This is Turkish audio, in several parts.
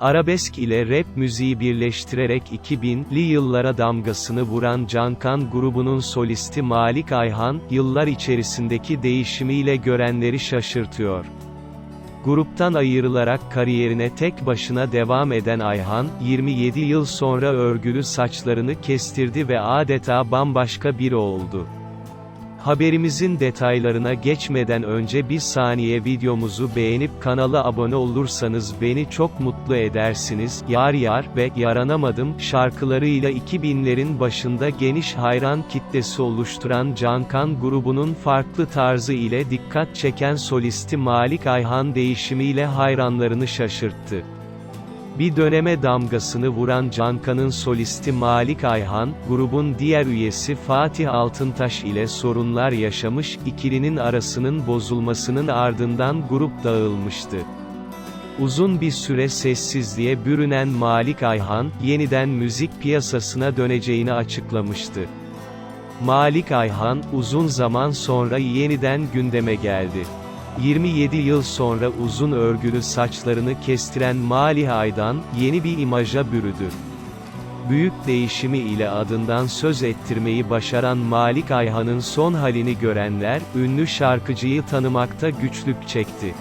Arabesk ile rap müziği birleştirerek 2000'li yıllara damgasını vuran Cankan grubunun solisti Malik Ayhan, yıllar içerisindeki değişimiyle görenleri şaşırtıyor. Gruptan ayrılarak kariyerine tek başına devam eden Ayhan, 27 yıl sonra örgülü saçlarını kestirdi ve adeta bambaşka biri oldu. Haberimizin detaylarına geçmeden önce bir saniye videomuzu beğenip kanala abone olursanız beni çok mutlu edersiniz. Yar Yar ve Yaranamadım şarkılarıyla 2000'lerin başında geniş hayran kitlesi oluşturan Cankan grubunun farklı tarzı ile dikkat çeken solisti Malik Ayhan değişimiyle hayranlarını şaşırttı. Bir döneme damgasını vuran Cankan'ın solisti Malik Ayhan, grubun diğer üyesi Fatih Altıntaş ile sorunlar yaşamış, ikilinin arasının bozulmasının ardından grup dağılmıştı. Uzun bir süre sessizliğe bürünen Malik Ayhan, yeniden müzik piyasasına döneceğini açıklamıştı. Malik Ayhan, uzun zaman sonra yeniden gündeme geldi. 27 yıl sonra uzun örgülü saçlarını kestiren Malih Aydan, yeni bir imaja bürüdü. Büyük değişimi ile adından söz ettirmeyi başaran Malik Ayhan'ın son halini görenler, ünlü şarkıcıyı tanımakta güçlük çekti.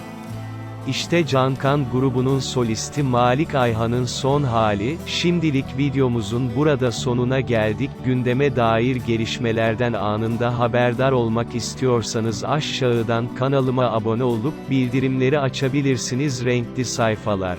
İşte Cankan grubunun solisti Malik Ayhan'ın son hali, şimdilik videomuzun burada sonuna geldik. Gündeme dair gelişmelerden anında haberdar olmak istiyorsanız aşağıdan kanalıma abone olup bildirimleri açabilirsiniz renkli sayfalar.